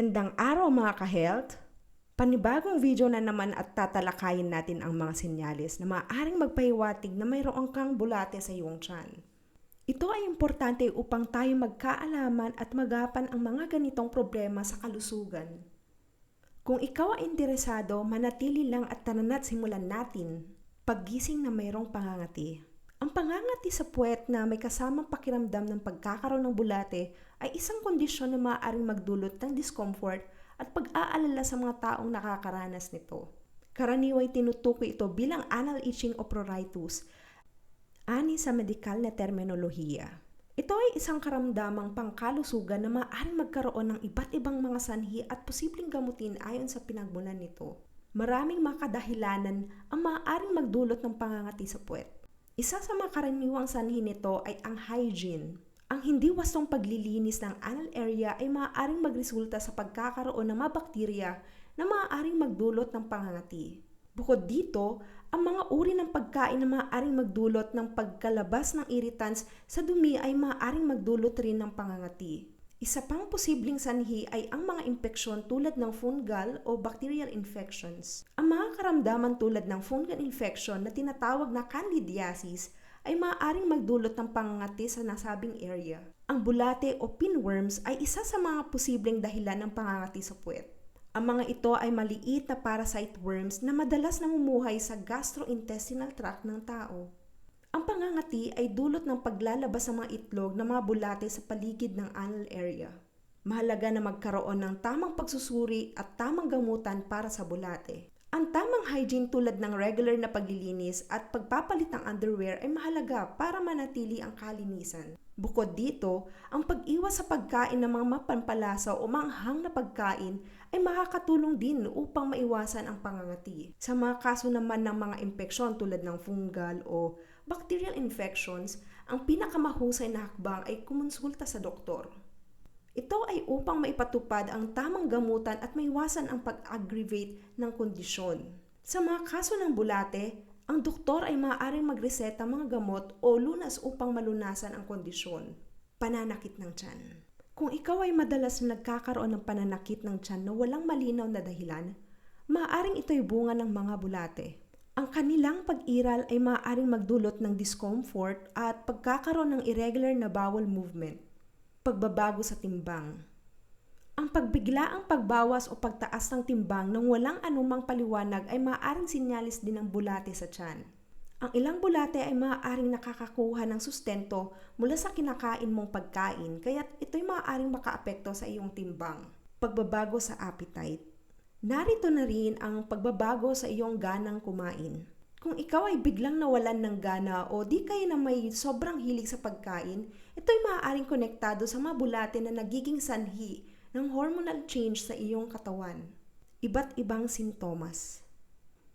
Magandang araw mga ka-health! Panibagong video na naman at tatalakayin natin ang mga senyales na maaaring magpahiwatig na mayroong kang bulate sa iyong tiyan. Ito ay importante upang tayo magkaalaman at magapan ang mga ganitong problema sa kalusugan. Kung ikaw ay interesado, manatili lang at tanana't simulan natin. Paggising na mayroong pangangati. Ang pangangati sa puwet na may kasamang pakiramdam ng pagkakaroon ng bulate ay isang kondisyon na maaaring magdulot ng discomfort at pag-aalala sa mga taong nakakaranas nito. Karaniway tinutukoy ito bilang anal itching o pruritus, ani sa medikal na terminolohiya. Ito ay isang karamdamang pangkalusugan na maaaring magkaroon ng iba't ibang mga sanhi at posibleng gamutin ayon sa pinagmulan nito. Maraming makadahilanan ang maaaring magdulot ng pangangati sa puwet. Isa sa mga karaniwang sanhi nito ay ang hygiene. Ang hindi wastong paglilinis ng anal area ay maaaring magresulta sa pagkakaroon ng mga bakterya na maaaring magdulot ng pangangati. Bukod dito, ang mga uri ng pagkain na maaaring magdulot ng pagkalabas ng irritants sa dumi ay maaaring magdulot rin ng pangangati. Isa pang posibleng sanhi ay ang mga impeksyon tulad ng fungal o bacterial infections. Ang mga karamdaman tulad ng fungal infection na tinatawag na candidiasis ay maaaring magdulot ng pangangati sa nasabing area. Ang bulate o pinworms ay isa sa mga posibleng dahilan ng pangangati sa puwet. Ang mga ito ay maliit na parasite worms na madalas namumuhay sa gastrointestinal tract ng tao. Ang pangangati ay dulot ng paglalabas ng mga itlog ng mga bulate sa paligid ng anal area. Mahalaga na magkaroon ng tamang pagsusuri at tamang gamutan para sa bulate. Ang tamang hygiene tulad ng regular na paglilinis at pagpapalit ng underwear ay mahalaga para manatili ang kalinisan. Bukod dito, ang pag-iwas sa pagkain ng mga mapampalasa o manghang na pagkain ay makakatulong din upang maiwasan ang pangangati. Sa mga kaso naman ng mga impeksyon tulad ng fungal o bacterial infections, ang pinakamahusay na hakbang ay kumonsulta sa doktor. Ito ay upang maipatupad ang tamang gamutan at maiwasan ang pag-aggravate ng kondisyon. Sa mga kaso ng bulate, ang doktor ay maaaring magreseta mga gamot o lunas upang malunasan ang kondisyon. Pananakit ng tiyan. Kung ikaw ay madalas na nagkakaroon ng pananakit ng tiyan na walang malinaw na dahilan, maaaring ito'y bunga ng mga bulate. Ang kanilang pag-iral ay maaaring magdulot ng discomfort at pagkakaroon ng irregular na bowel movement, pagbabago sa timbang. Ang pagbiglaang pagbawas o pagtaas ng timbang nang walang anumang paliwanag ay maaaring sinyalis din ng bulate sa tiyan. Ang ilang bulate ay maaaring nakakakuha ng sustento mula sa kinakain mong pagkain kaya ito'y maaaring makaapekto sa iyong timbang. Pagbabago sa appetite Narito na rin ang pagbabago sa iyong ganang kumain. Kung ikaw ay biglang nawalan ng gana o di kayo na may sobrang hilig sa pagkain, ito'y maaaring konektado sa mga bulate na nagiging sanhi ng hormonal change sa iyong katawan. Iba't ibang sintomas.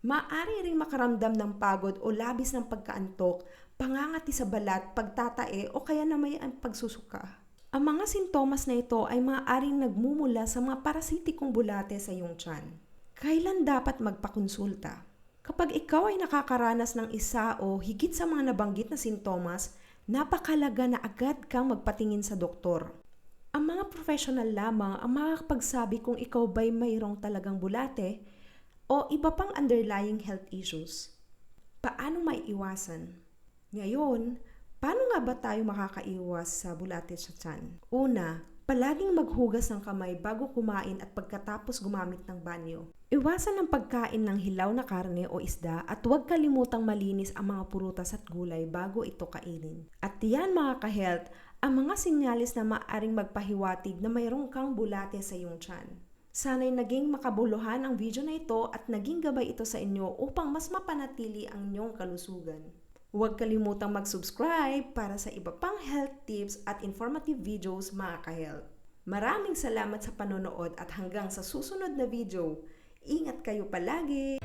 Maaari ring makaramdam ng pagod o labis ng pagkaantok, pangangati sa balat, pagtatae o kaya na may pagsusuka. Ang mga sintomas na ito ay maaaring nagmumula sa mga parasitikong bulate sa iyong tiyan. Kailan dapat magpakonsulta? Kapag ikaw ay nakakaranas ng isa o higit sa mga nabanggit na sintomas, napakalaga na agad kang magpatingin sa doktor. Ang mga professional lamang ang makakapagsabi kung ikaw ba'y mayroong talagang bulate o iba pang underlying health issues. Paano maiiwasan? Ngayon, Paano nga ba tayo makakaiwas sa bulate sa tiyan? Una, palaging maghugas ng kamay bago kumain at pagkatapos gumamit ng banyo. Iwasan ang pagkain ng hilaw na karne o isda at huwag kalimutang malinis ang mga purutas at gulay bago ito kainin. At yan mga ka-health, ang mga sinyalis na maaring magpahiwatig na mayroong kang bulate sa iyong tiyan. Sana'y naging makabuluhan ang video na ito at naging gabay ito sa inyo upang mas mapanatili ang inyong kalusugan. Huwag kalimutang mag-subscribe para sa iba pang health tips at informative videos mga ka-health. Maraming salamat sa panonood at hanggang sa susunod na video. Ingat kayo palagi!